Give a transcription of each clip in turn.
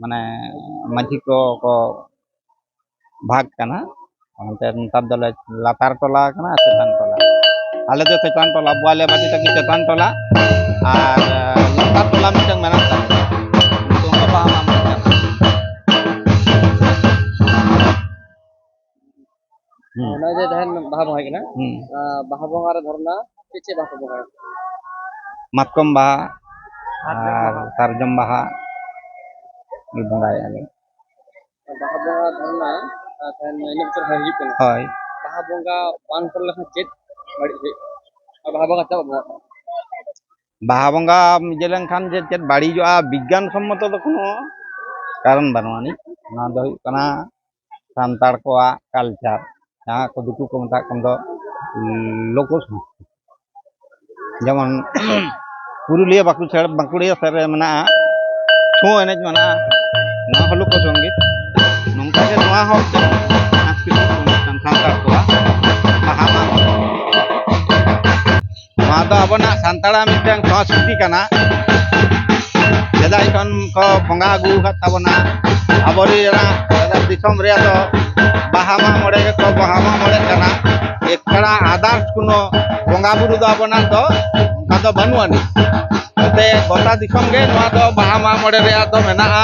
ᱢᱟᱱᱮ ᱢᱟᱹᱡᱷᱤ ᱠᱚᱠᱚ ᱵᱷᱟᱜᱽ ᱠᱟᱱᱟ ᱚᱱᱛᱮ ᱱᱮᱛᱟᱨ ᱫᱚᱞᱮ ᱞᱟᱛᱟᱨ ᱴᱚᱞᱟ ᱠᱟᱱᱟ ᱪᱮᱛᱟᱱ ᱴᱚᱞᱟ ᱟᱞᱮ ᱫᱚ ᱪᱮᱛᱟᱱ ᱴᱚᱞᱟ ᱵᱚᱣᱟᱞᱮ ᱵᱟᱹᱴᱤ ᱛᱟᱹᱠᱤ ᱪᱮᱛᱟᱱ ᱴᱚᱞᱟ ᱟᱨ ᱞᱟᱛᱟᱨ ᱴᱚᱞᱟ ᱢᱤᱫᱴᱟᱝ ᱢᱮᱱᱟᱜ ᱛᱟᱞᱮᱭᱟ ᱱᱤᱛᱚᱝ ᱫᱚ ᱵᱟᱦᱟ ᱵᱟᱝ ᱠᱟᱱᱟ ᱚᱱᱟ ᱡᱮ ᱛᱟᱦᱮᱱ ᱵᱟᱦᱟ ᱵᱚᱸᱜᱟ ᱠᱟᱱᱟ ᱵᱟᱦᱟ ᱵᱚᱸᱜᱟ ᱨᱮ ᱫᱷᱚᱨᱱᱟ ᱪᱮᱫ ᱪᱮᱫ ᱵᱟᱦᱟ ᱵᱚᱸᱜᱟ ᱢᱟᱛᱠᱚᱢ ᱵᱟᱦᱟ ᱟᱨ ᱥᱟᱨᱡᱚᱢ ᱵᱟᱦᱟ ᱜᱮ ᱵᱚᱸᱜᱟᱭᱮᱫᱼᱟ ᱞᱮ ᱵᱟᱦᱟ ᱵᱚᱸᱜᱟ ᱫᱷᱚᱨᱱᱟ ᱛᱟᱦᱮᱱ ᱤᱱᱟᱹ ᱵᱚᱪᱷᱚᱨ ᱦᱚᱭ ᱦᱤᱡᱩᱜ ᱠᱟᱱᱟ ᱦᱳᱭ ᱵᱟᱦᱟ ᱵᱚᱸᱜᱟ ᱵᱟᱝ ᱠᱚᱨᱟᱣ ᱞᱮᱠᱷᱟᱱ ᱪᱮᱫ ᱵᱟᱹᱲᱤᱡ ᱦᱩᱭᱩᱜ ᱟᱨ ᱵᱟᱦᱟ ᱵᱚᱸᱜᱟ ᱪᱟᱵᱟᱜ ᱵᱚᱸᱜᱟ ᱵᱟᱦᱟ ᱵᱚᱸᱜᱟ ᱤᱭᱟᱹ ᱞᱮᱱᱠᱷᱟᱱ ᱡᱮ ᱪᱮᱫ ᱵᱟᱹᱲᱤᱡᱚᱜᱼᱟ ᱵᱤᱜᱽᱜᱟᱱ ᱥᱚᱢᱢᱚᱛᱚ ᱫᱚ ᱠᱳᱱᱳ ᱠᱟᱨᱚᱱ ᱵᱟᱹᱱᱩᱜ ᱟᱹᱱᱤᱡ ᱱᱚᱣᱟ ᱫᱚ ᱦᱩᱭᱩᱜ ᱠᱟᱱᱟ ᱥᱟᱱᱛᱟᱲ ᱠᱚᱣᱟᱜ ᱠᱟᱞᱪᱟᱨ ᱡᱟᱦᱟᱸ ᱠᱚ ᱫᱤᱠᱩ ᱠᱚ ᱢᱮᱛᱟᱜ ᱠᱟᱱ ᱫᱚ ᱞᱳᱠᱚ ᱥᱚᱝᱥᱠᱨᱤᱛᱤ ᱡᱮᱢᱚᱱ ᱯᱩᱨᱩᱞᱤᱭᱟᱹ ᱵᱟᱸᱠᱩᱲᱟ ᱵᱟᱸᱠᱩᱲᱤᱭᱟᱹ ᱥᱮᱫ ᱨᱮ ᱢᱮᱱᱟᱜᱼᱟ ᱪᱷᱳ ᱮᱱᱮᱡ ᱢᱮᱱᱟᱜᱼᱟ ᱱᱚᱣᱟ ᱦᱚᱸ ᱞᱳᱠᱚ ᱥᱚᱝᱜᱤᱛ ᱱᱚᱝᱠᱟᱜᱮ ᱱᱚᱣᱟ ᱦᱚᱸ ᱥᱟᱝᱥᱠᱨᱤᱛᱤᱠ ᱚᱱᱩᱥᱴᱷᱟᱱ ᱥᱟᱱᱛᱟᱲ ᱠᱚᱣᱟᱜ ᱵᱟᱦᱟ ᱢᱟᱜ ᱢᱚᱬᱮ ᱱᱚᱣᱟ ᱫᱚ ᱟᱵᱚᱱᱟᱜ ᱥᱟᱱᱛᱟᱲᱟᱜ ᱢᱤᱫᱴᱟᱝ ᱥᱚᱝᱥᱠᱨᱤᱛᱤ ᱠᱟᱱᱟ ᱥᱮᱫᱟᱭ ᱠᱷᱚᱱ ᱠᱚ ᱵᱚᱸᱜᱟ ᱟᱹᱜᱩ ᱟᱠᱟᱫ ᱛᱟᱵᱚᱱᱟ ᱟᱵᱚᱨᱮᱱᱟᱜ ᱫᱤᱥᱚᱢ ᱨᱮᱭᱟᱜ ᱫᱚ ᱵᱟᱦᱟ ᱢᱟᱜ ᱢᱚᱬᱮ ᱜᱮᱠᱚ ᱵᱟᱦᱟ ᱢᱟᱜ ᱢᱚᱬᱮᱜ ᱠᱟᱱᱟ এছাড়া আদার্স কোনো বঙ্গা বুরু ᱫᱚ ᱟᱵᱚᱱᱟᱜ ᱫᱚ ᱚᱱᱠᱟ ᱫᱚ ᱵᱟᱹᱱᱩᱜ ᱟᱹᱱᱤᱡ ᱚᱱᱟᱛᱮ ᱜᱚᱴᱟ ᱫᱤᱥᱚᱢ ᱜᱮ ᱱᱚᱣᱟ ᱫᱚ ᱵᱟᱦᱟ ᱢᱟᱜ ᱢᱚᱬᱮ ᱨᱮᱭᱟᱜ ᱫᱚ ᱢᱮᱱᱟᱜᱼᱟ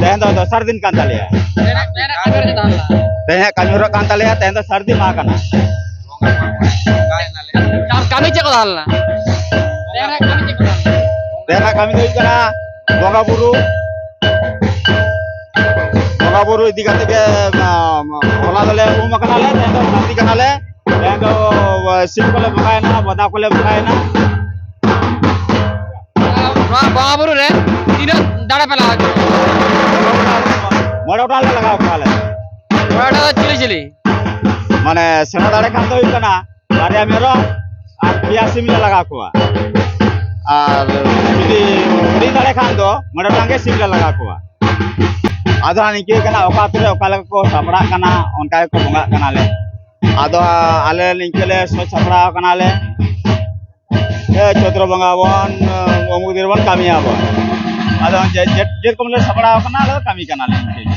ತೆಹಂದ ಸರ್ದಿನ ಕಾಂತಾಲೆಯ ತೆಹ ಕಾಮಿರ ಕಾಂತಾಲೆಯ ತೆಹಂದ ಸರ್ದಿ ಮಾಕನ ಕಾಮಿ ಚೆಕ್ಕದಲ್ಲ ತೆಹನ ಕಾಮಿ ದೈಕನ গঙ্গাপুরু গঙ্গাপুরু ইদিকা থেকে হলা দলে উমা কানালে তেহন কান্তি কানালে তেহন শিব কলে বকায় না বদা কলে বকায় না हाँ वहाँ पर है तीनों दाड़ा पहला मोड़ा उठा ले लगाओ उठा ले मोड़ा उठा चली चली মানে সেনা দাঁড়ে খান তো না আরে আমি আর পিয়াসি মিলে লাগা খোয়া আর যদি উড়ি দাঁড়ে খান তো মোটা টাঙ্গে সিমলে লাগা খোয়া আদো নিকে কানা ওকা তুলে ওকা লাগা কো সাপড়া কানা অনকা কো বঙ্গা কানালে। আদো আলে নিকে লে সো সাপড়া কানালে। ᱠᱟᱱᱟ ᱵᱟᱨᱭᱟ ᱢᱮᱨᱚᱢ ᱟᱨ ᱯᱮᱭᱟ ᱥᱤᱢ ᱞᱮ ᱞᱟᱜᱟᱣ ᱠᱚᱣᱟ ᱟᱨ ᱡᱩᱫᱤ ᱦᱩᱰᱤᱧ ᱫᱟᱲᱮ ᱠᱷᱟᱱ ᱫᱚ ᱢᱚᱬᱮ ᱜᱚᱴᱟᱝ ᱜᱮ ᱥᱤᱢ ᱞᱮ ᱞᱟᱜᱟᱣ ᱠᱚᱣᱟ ᱟᱫᱚ ᱦᱟᱸᱜ ᱱᱤᱝᱠᱟᱹ ᱠᱟᱱᱟ ᱚᱠᱟ ᱟᱛᱳ ᱨᱮ ᱚᱠᱟ ᱞᱮᱠᱟ ᱠᱚ ᱥᱟᱯᱲᱟᱜ ᱠᱟᱱᱟ ᱚᱱᱠᱟ ᱜᱮᱠᱚ ᱵᱚᱸᱜᱟᱜ ᱠᱟᱱᱟᱞᱮ ᱟᱫᱚ ᱟᱞᱮ ᱱᱤᱝᱠᱟᱹ ᱞᱮ ᱥᱟᱹᱛ ᱥᱟᱯᱲᱟᱣ ᱠᱟᱱᱟᱞᱮ ᱪᱳᱛᱨᱚ ᱵᱚᱸᱜᱟ ᱵᱚᱱ ᱚᱢᱩᱠ ᱫᱤᱱ ᱵᱚᱱ ᱠᱟᱹᱢᱤᱭᱟᱵᱚᱱ ᱟᱫᱚ ᱡᱮᱨᱚᱠᱚᱢ ᱞᱮ ᱥᱟᱯᱲᱟᱣ ᱠᱟᱱᱟ ᱟᱞᱮ ᱫᱚ ᱠᱟᱹᱢᱤ ᱠᱟᱱᱟᱞᱮ ᱤᱱᱠᱟᱹ ᱜᱮ